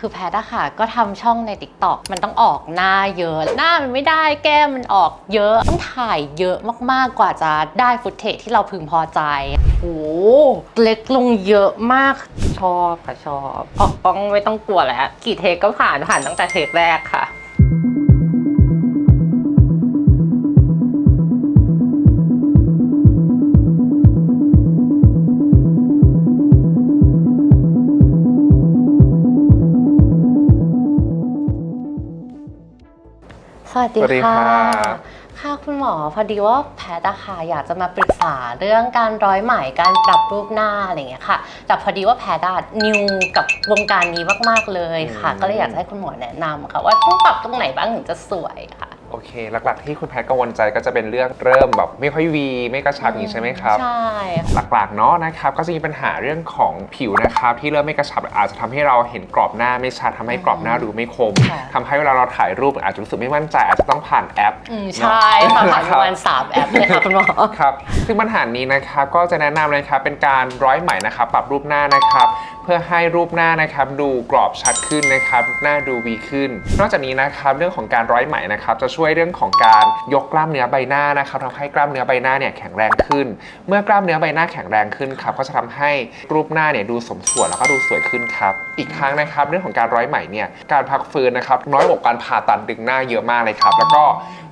คือแพทอะค่ะ ก็ทำช่องใน t ิ k t o k มันต้องออกหน้าเยอะ หน้ามันไม่ได้แก้มมันออกเยอะ ต้องถ่ายเยอะมากๆกว่าจะได้ฟุตเทจที่เราพึงพอใจโอ้เล็กลงเยอะมากชอบค่ะชอบออกกล้องไม่ต้องกลัวแล้วกี่เทคก็ผ่านผ่านตั้งแต่เทคแรกค่ะ วัสดีสวัสดีค่ะครับค่ะคุณหมอพอดีว่าแพทย์อะค่ะอยากจะมาปรึกษาเรื่องการร้อยไหมการปรับรูปหน้าอะไรอย่างเงี้ยค่ะ แต่พอดีว่าแพทย์อะนิวกับวงการนี้มากๆเลยค่ะ อืม ก็เลยอยากจะให้คุณหมอแนะนำค่ะ ว่าต้องปรับตรงไหนบ้างถึงจะสวยค่ะโอเค หลักๆ ที่คุณแพทย์กังวลใจก็จะเป็นเรื่องเริ่มแบบไม่ค่อยวี ไม่กระชับอย่างนี้ใช่ไหมครับ ใช่ค่ะหลักๆเนาะนะครับก็จะมีปัญหาเรื่องของผิวนะครับที่เริ่มไม่กระชับอาจจะทำให้เราเห็นกรอบหน้าไม่ชัดทำให้กรอบหน้าดูไม่คมค่ะ ทำให้เวลาเราถ่ายรูปอาจจะรู้สึกไม่มั่นใจอาจจะต้องผ่านแอปอืมใช่ค่ะผ่านประมาณนะสามแอปเลยค่ะคุณหมอ ครับซึ่งปัญหานี้นะครับก็จะแนะนำเลยครับเป็นการร้อยไหมนะครับปรับรูปหน้านะครับ เพื่อให้รูปหน้านะครับดูกรอบชัดขึ้นนะครับหน้าดูวีขึ้น นอกจากนี้นะครับเรื่องของการร้อยไหมนะครับจะช่วยเรื่องของการยกกล้ามเนื้อใบหน้านะครับทำให้กล้ามเนื้อใบหน้าเนี่ยแข็งแรงขึ้น เมื่อกล้ามเนื้อใบหน้าแข็งแรงขึ้นครับก็จะทำให้รูปหน้าเนี่ยดูสมส่วนแล้วก็ดูสวยขึ้นครับอีกครั้งนะครับเรื่องของการร้อยไหมเนี่ยการพักฟื้นนะครับน้อยกว่าการผ่าตัดดึงหน้าเยอะมากเลยครับ แล้วก็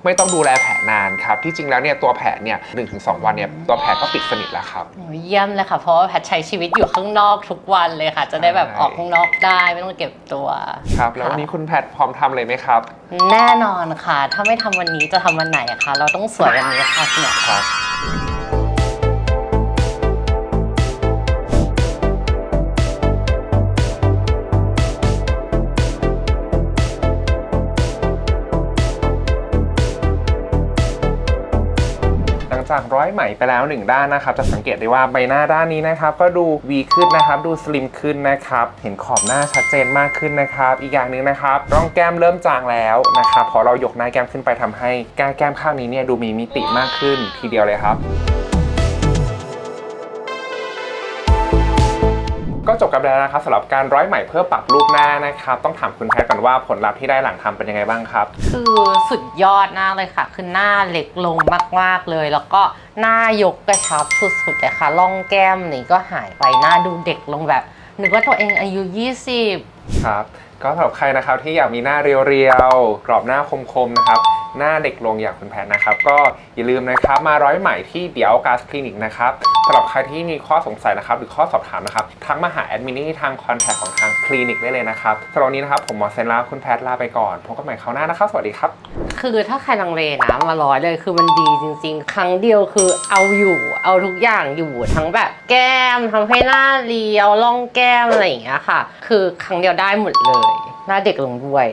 ไม่ต้องดูแลแผลนานครับที่จริงแล้วเนี่ยตัวแผลเนี่ยหนึ่งถึงสองวันเนี่ยตัวแผลก็ปิดสนิทแล้วครับโอ้ยเยี่ยมเลยค่ะเพราะว่าแพทย์ใช้ชีวิตอยู่ข้างนอกทุกวันเลยค่ะ จะได้แบบใช่ออกข้างนอกได้ไม่ต้องเก็บตัว ครับ แล้ววันนี้คุณแพทย์พร้อมทำเลยไหมครับ แน่นอนค่ะถ้าไม่ทำวันนี้จะทำวันไหนอะคะ เราต้องสวยวันนี้ค่ะคุณหมอ ครับ งจากร้อยไหมไปแล้วหนึ่งด้านนะครับ จะสังเกตได้ว่าใบหน้าด้านนี้นะครับ ก็ดูวีขึ้นนะครับ ดูสลิมขึ้นนะครับ เห็นขอบหน้าชัดเจนมากขึ้นนะครับ อีกอย่างหนึ่งนะครับร่องแก้มเริ่มจางแล้วนะครับพอเรายกหน้าแก้มขึ้นไปทำให้ก้าแก้มข้างนี้เนี่ยดูมีมิติมากขึ้นทีเดียวเลยครับ ก็จบกันไปแล้วนะครับสำหรับการร้อยไหมเพื่อปรับรูปหน้านะครับต้องถามคุณแพทย์ก่อนว่าผลลัพธ์ที่ได้หลังทำเป็นยังไงบ้างครับคือสุดยอดมากเลยค่ะ คือหน้าเล็กลงมากๆเลย แล้วก็หน้ายกกระชับสุดๆเลยค่ะร่องแก้มนี่ก็หายไปหน้าดูเด็กลงแบบนึกว่าตัวเองอายุ 20 ครับ ก็สำหรับใครนะครับที่อยากมีหน้าเรียวๆกรอบหน้าคมๆนะครับ หน้าเด็กลงอย่างคุณแพทย์นะครับ ก็อย่าลืมนะครับมาร้อยไหม่ที่เดียวกาสคลินิกนะครับสำหรับใครที่มีข้อสงสัยนะครับหรือข้อสอบถามนะครับทักมาหาแอดมินที่ทางคอนแทคของทางคลินิกได้เลยนะครับสำหรับวันนี้นะครับผมหมอเซนลาคุณแพทย์ลาไปก่อนพบกันใหม่คราวหน้านะครับสวัสดีครับ คือถ้าใครลังเลนะมาร้อยเลยคือมันดีจริง ๆ ครั้งเดียวคือเอาอยู่เอาทุกอย่างอยู่ทั้งแบบ แก้มทำให้หน้าเรียวร่องแก้มอะไรอย่างเงี้ยค่ะ คือครั้งเดียวได้หมดเลย หน้าเด็กลงด้วย